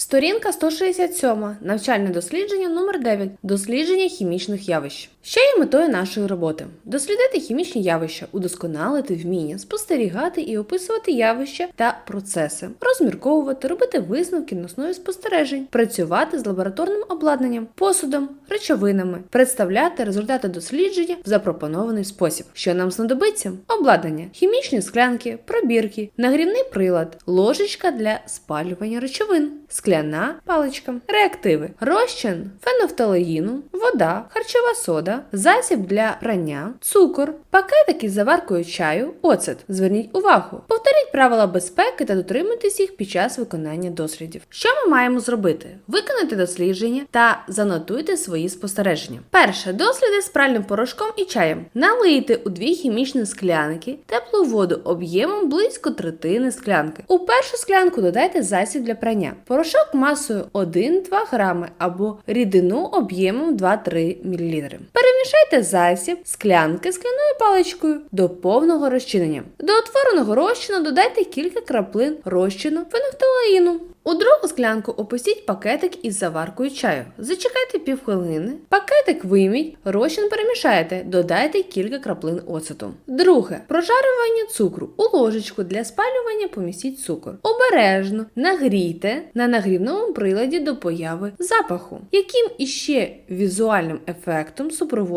Сторінка 167. Навчальне дослідження номер 9. Дослідження хімічних явищ. Що є метою нашої роботи? Дослідити хімічні явища, удосконалити вміння, спостерігати і описувати явища та процеси, розмірковувати, робити висновки на основі спостережень, працювати з лабораторним обладнанням, посудом, речовинами, представляти результати дослідження в запропонований спосіб. Що нам знадобиться? Обладнання, хімічні склянки, пробірки, нагрівний прилад, ложечка для спалювання речовин, скляна паличка, реактиви, розчин фенофталеїну, вода, харчова сода, засіб для прання, цукор, пакетики з заваркою чаю, оцет. Зверніть увагу, повторіть правила безпеки та дотримуйтесь їх під час виконання дослідів. Що ми маємо зробити? Виконати дослідження та занотуйте свої спостереження. Перше досліди з пральним порошком і чаєм. Налийте у дві хімічні склянки теплу воду об'ємом близько третини склянки. У першу склянку додайте засіб для прання. Порошок масою 1-2 грами або рідину об'ємом 2-3 мл. Перемішайте засіб склянки скляною паличкою до повного розчинення. До утвореного розчину додайте кілька краплин розчину фенофталеїну. У другу склянку опустіть пакетик із заваркою чаю. Зачекайте півхвилини. Пакетик вийміть, розчин перемішайте, додайте кілька краплин оцету. Друге прожарювання цукру. У ложечку для спалювання помістіть цукор. Обережно нагрійте на нагрівному приладі до появи запаху, яким іще візуальним ефектом супроводжується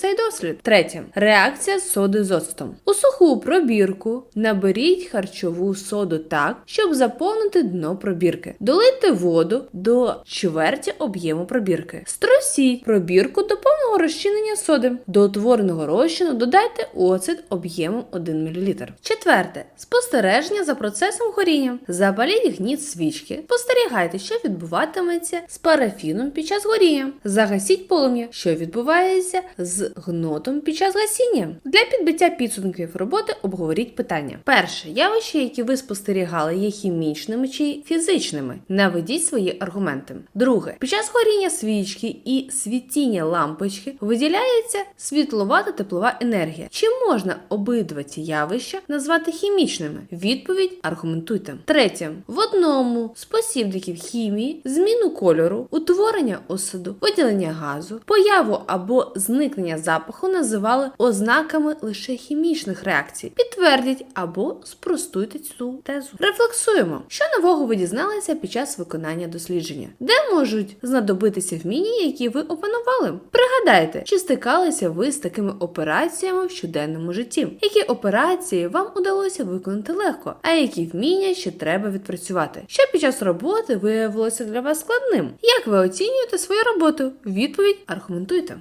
цей дослід. Третє реакція соди з оцетом. У суху пробірку наберіть харчову соду так, щоб заповнити дно пробірки. Долийте воду до чверті об'єму пробірки. Струсіть пробірку до повного розчинення соди. До утвореного розчину додайте оцет об'ємом 1 мл. Четверте спостереження за процесом горіння. Запаліть гніт свічки. Спостерігайте, що відбуватиметься з парафіном під час горіння. Загасіть полум'я, що відбувається з гнотом під час гасіння. Для підбиття підсумків роботи обговоріть питання. Перше явища, які ви спостерігали, є хімічними чи фізичними. Наведіть свої аргументи. Друге, під час горіння свічки і світіння лампочки виділяється світлова та теплова енергія. Чи можна обидва ці явища назвати хімічними? Відповідь аргументуйте. Третє, в одному з посібників хімії зміну кольору, утворення осаду, виділення газу, появу зникнення запаху називали ознаками лише хімічних реакцій. Підтвердіть або спростуйте цю тезу. Рефлексуємо, що нового ви дізналися під час виконання дослідження, де можуть знадобитися вміння, які ви опанували. Пригадайте, чи стикалися ви з такими операціями в щоденному житті? Які операції вам удалося виконати легко, а які вміння ще треба відпрацювати? Що під час роботи виявилося для вас складним? Як ви оцінюєте свою роботу? Відповідь аргументуйте.